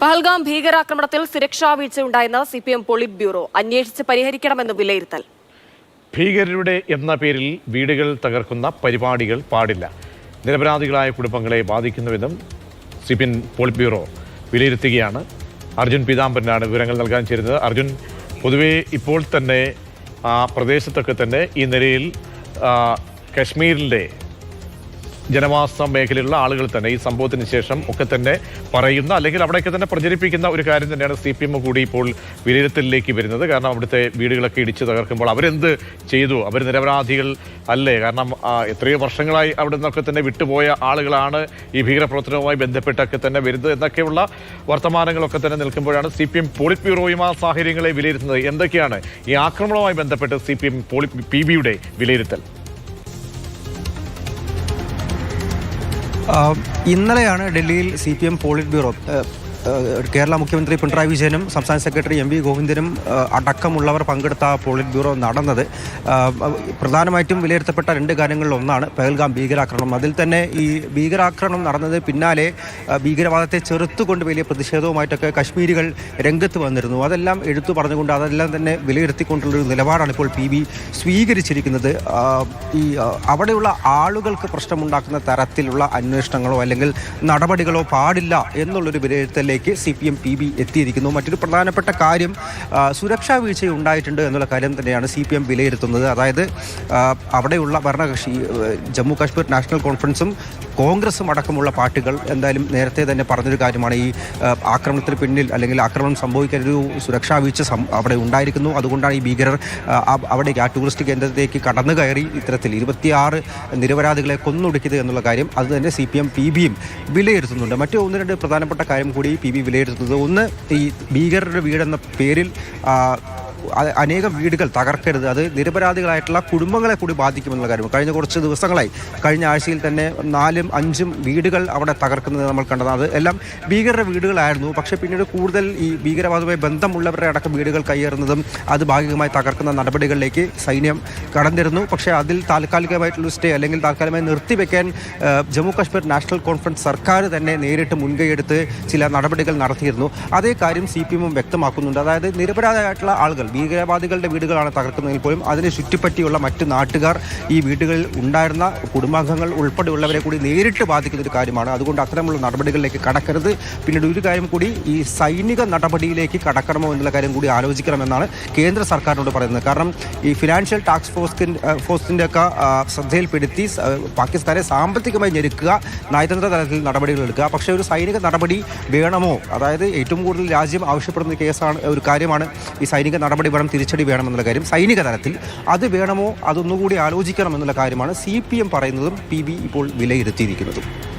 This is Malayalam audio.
പഹൽഗാം ഭീകരാക്രമണത്തിൽ സുരക്ഷാ വീഴ്ചയുണ്ടായെന്ന് C P M polit bureau അന്വേഷിച്ച് പരിഹരിക്കണമെന്ന് വിലയിരുത്തൽ. ഭീകരരുടെ എന്ന പേരിൽ വീടുകൾ തകർക്കുന്ന പരിപാടികൾ പാടില്ല. നിരപരാധികളായ കുടുംബങ്ങളെ ബാധിക്കുന്നുവെന്നും C P M polit bureau വിലയിരുത്തുകയാണ്. Arjun പീതാംബരനാണ് വിവരങ്ങൾ നൽകാൻ ചേരുന്നത്. അർജുൻ പൊതുവേ ഇപ്പോൾ തന്നെ ആ പ്രദേശത്തൊക്കെ തന്നെ ഈ നിലയിൽ കശ്മീരിന്റെ ജനവാസ മേഖലയിലുള്ള ആളുകൾ തന്നെ ഈ സംഭവത്തിന് ശേഷം ഒക്കെ തന്നെ പറയുന്ന അല്ലെങ്കിൽ അവിടെയൊക്കെ തന്നെ പ്രചരിപ്പിക്കുന്ന ഒരു കാര്യം തന്നെയാണ് സി പി എം കൂടി ഇപ്പോൾ വിലയിരുത്തലിലേക്ക് വരുന്നത്. കാരണം അവിടുത്തെ വീടുകളൊക്കെ ഇടിച്ചു തകർക്കുമ്പോൾ അവരെന്ത് ചെയ്തു? അവർ നിരപരാധികൾ അല്ലേ? കാരണം എത്രയോ വർഷങ്ങളായി അവിടെ നിന്നൊക്കെ തന്നെ വിട്ടുപോയ ആളുകളാണ് ഈ ഭീകരപ്രവർത്തനവുമായി ബന്ധപ്പെട്ടൊക്കെ തന്നെ വരുന്നത് എന്നൊക്കെയുള്ള വർത്തമാനങ്ങളൊക്കെ തന്നെ നിൽക്കുമ്പോഴാണ് സി പി എം പോളിറ്റ് ബ്യൂറോയും ആ സാഹചര്യങ്ങളെ വിലയിരുത്തുന്നത്. എന്തൊക്കെയാണ് ഈ ആക്രമണവുമായി ബന്ധപ്പെട്ട് C P M poly P ബിയുടെ വിലയിരുത്തൽ? ഇന്നലെയാണ് ഡൽഹിയിൽ C P M polit bureau Kerala മുഖ്യമന്ത്രി പിണറായി വിജയനും സംസ്ഥാന സെക്രട്ടറി എം വി ഗോവിന്ദനും അടക്കമുള്ളവർ പങ്കെടുത്ത പോളിറ്റ് ബ്യൂറോ നടന്നത്. പ്രധാനമായിട്ടും വിലയിരുത്തപ്പെട്ട രണ്ട് കാര്യങ്ങളിൽ ഒന്നാണ് പെഹൽഗാം ഭീകരാക്രമണം. അതിൽ തന്നെ ഈ ഭീകരാക്രമണം നടന്നത് പിന്നാലെ ഭീകരവാദത്തെ ചെറുത്തുകൊണ്ട് വലിയ പ്രതിഷേധവുമായിട്ടൊക്കെ കശ്മീരികൾ രംഗത്ത് വന്നിരുന്നു. അതെല്ലാം എടുത്തു പറഞ്ഞുകൊണ്ട് അതെല്ലാം തന്നെ വിലയിരുത്തിക്കൊണ്ടുള്ള ഒരു നിലപാടാണ് ഇപ്പോൾ പി ബി സ്വീകരിച്ചിരിക്കുന്നത്. ഈ അവിടെയുള്ള ആളുകൾക്ക് പ്രശ്നമുണ്ടാക്കുന്ന തരത്തിലുള്ള അന്വേഷണങ്ങളോ അല്ലെങ്കിൽ നടപടികളോ പാടില്ല എന്നുള്ളൊരു വിലയിരുത്തലിലേക്ക് C P M P B എത്തിയിരിക്കുന്നു. മറ്റൊരു പ്രധാനപ്പെട്ട കാര്യം സുരക്ഷാ വീഴ്ച ഉണ്ടായിട്ടുണ്ട് എന്നുള്ള കാര്യം തന്നെയാണ് സി പി എം വിലയിരുത്തുന്നത്. അതായത് അവിടെയുള്ള ഭരണകക്ഷി ജമ്മു കാശ്മീർ നാഷണൽ കോൺഫറൻസും കോൺഗ്രസും അടക്കമുള്ള പാർട്ടികൾ എന്തായാലും നേരത്തെ തന്നെ പറഞ്ഞൊരു കാര്യമാണ്. ഈ ആക്രമണത്തിന് പിന്നിൽ അല്ലെങ്കിൽ ആക്രമണം സംഭവിക്കാൻ ഒരു സുരക്ഷാ വീഴ്ച അവിടെ ഉണ്ടായിരിക്കുന്നു. അതുകൊണ്ടാണ് ഈ ഭീകരർ അവിടേക്ക് ആ ടൂറിസ്റ്റ് കേന്ദ്രത്തിലേക്ക് കടന്നു കയറി ഇത്തരത്തിൽ ഇരുപത്തിയാറ് നിരപരാധികളെ കൊന്നൊടുക്കിയത് എന്നുള്ള കാര്യം അതുതന്നെ സി പി എം പി ബിയും വിലയിരുത്തുന്നുണ്ട്. മറ്റു ഒന്ന് രണ്ട് പ്രധാനപ്പെട്ട കാര്യം കൂടി പി ബി വിലയിരുത്തുന്നത്. ഒന്ന് ഈ ഭീകരരുടെ വീടെന്ന പേരിൽ അനേകം വീടുകൾ തകർക്കരുത്. അത് നിരപരാധികളായിട്ടുള്ള കുടുംബങ്ങളെ കൂടി ബാധിക്കുമെന്നുള്ള കാര്യം. കഴിഞ്ഞ കുറച്ച് ദിവസങ്ങളായി കഴിഞ്ഞ ആഴ്ചയിൽ തന്നെ നാലും അഞ്ചും വീടുകൾ അവിടെ തകർക്കുന്നത് നമ്മൾ കണ്ടത് അത് എല്ലാം ഭീകരരുടെ വീടുകളായിരുന്നു. പക്ഷേ പിന്നീട് കൂടുതൽ ഈ ഭീകരവാദവുമായി ബന്ധമുള്ളവരുടെ അടക്കം വീടുകൾ കയ്യേറുന്നതും അത് ഭാഗികമായി തകർക്കുന്ന നടപടികളിലേക്ക് സൈന്യം കടന്നിരുന്നു. പക്ഷേ അതിൽ താൽക്കാലികമായിട്ടുള്ള സ്റ്റേ അല്ലെങ്കിൽ താൽക്കാലികമായി നിർത്തിവെക്കാൻ ജമ്മു കാശ്മീർ നാഷണൽ കോൺഫറൻസ് സർക്കാർ തന്നെ നേരിട്ട് മുൻകൈയെടുത്ത് ചില നടപടികൾ നടത്തിയിരുന്നു. അതേ കാര്യം സി പി എമ്മും വ്യക്തമാക്കുന്നുണ്ട്. അതായത് നിരപരാധിയായിട്ടുള്ള ആളുകൾ ഭീകരവാദികളുടെ വീടുകളാണ് തകർക്കുന്നതെങ്കിൽ പോലും അതിനെ ചുറ്റിപ്പറ്റിയുള്ള മറ്റ് നാട്ടുകാർ ഈ വീടുകളിൽ ഉണ്ടായിരുന്ന കുടുംബാംഗങ്ങൾ ഉൾപ്പെടെയുള്ളവരെ കൂടി നേരിട്ട് ബാധിക്കുന്ന ഒരു കാര്യമാണ്. അതുകൊണ്ട് അത്തരമുള്ള നടപടികളിലേക്ക് കടക്കരുത്. പിന്നീട് ഒരു കാര്യം കൂടി ഈ സൈനിക നടപടിയിലേക്ക് കടക്കണമോ എന്നുള്ള കാര്യം കൂടി ആലോചിക്കണമെന്നാണ് കേന്ദ്ര സർക്കാരിനോട് പറയുന്നത്. കാരണം ഈ ഫിനാൻഷ്യൽ ടാക്സ് ഫോഴ്സിന്റെ ഫോഴ്സിന്റെ ഒക്കെ ആ, ശ്രദ്ധയിൽപ്പെടുത്തി പാകിസ്ഥാനെ സാമ്പത്തികമായി ഞെരുക്കുക നയതന്ത്ര തലത്തിൽ നടപടികൾ എടുക്കുക. പക്ഷേ ഒരു സൈനിക നടപടി വേണമോ? അതായത് ഏറ്റവും കൂടുതൽ രാജ്യം ആവശ്യപ്പെടുന്ന കേസാണ് ഒരു കാര്യമാണ് ഈ സൈനിക നടപടി വേണം തിരിച്ചടി വേണമെന്നുള്ള കാര്യം സൈനിക തലത്തിൽ അത് വേണമോ അതൊന്നുകൂടി ആലോചിക്കണം എന്നുള്ള കാര്യമാണ് സി പി എം പറയുന്നതും പി ബി ഇപ്പോൾ വിലയിരുത്തിയിരിക്കുന്നതും.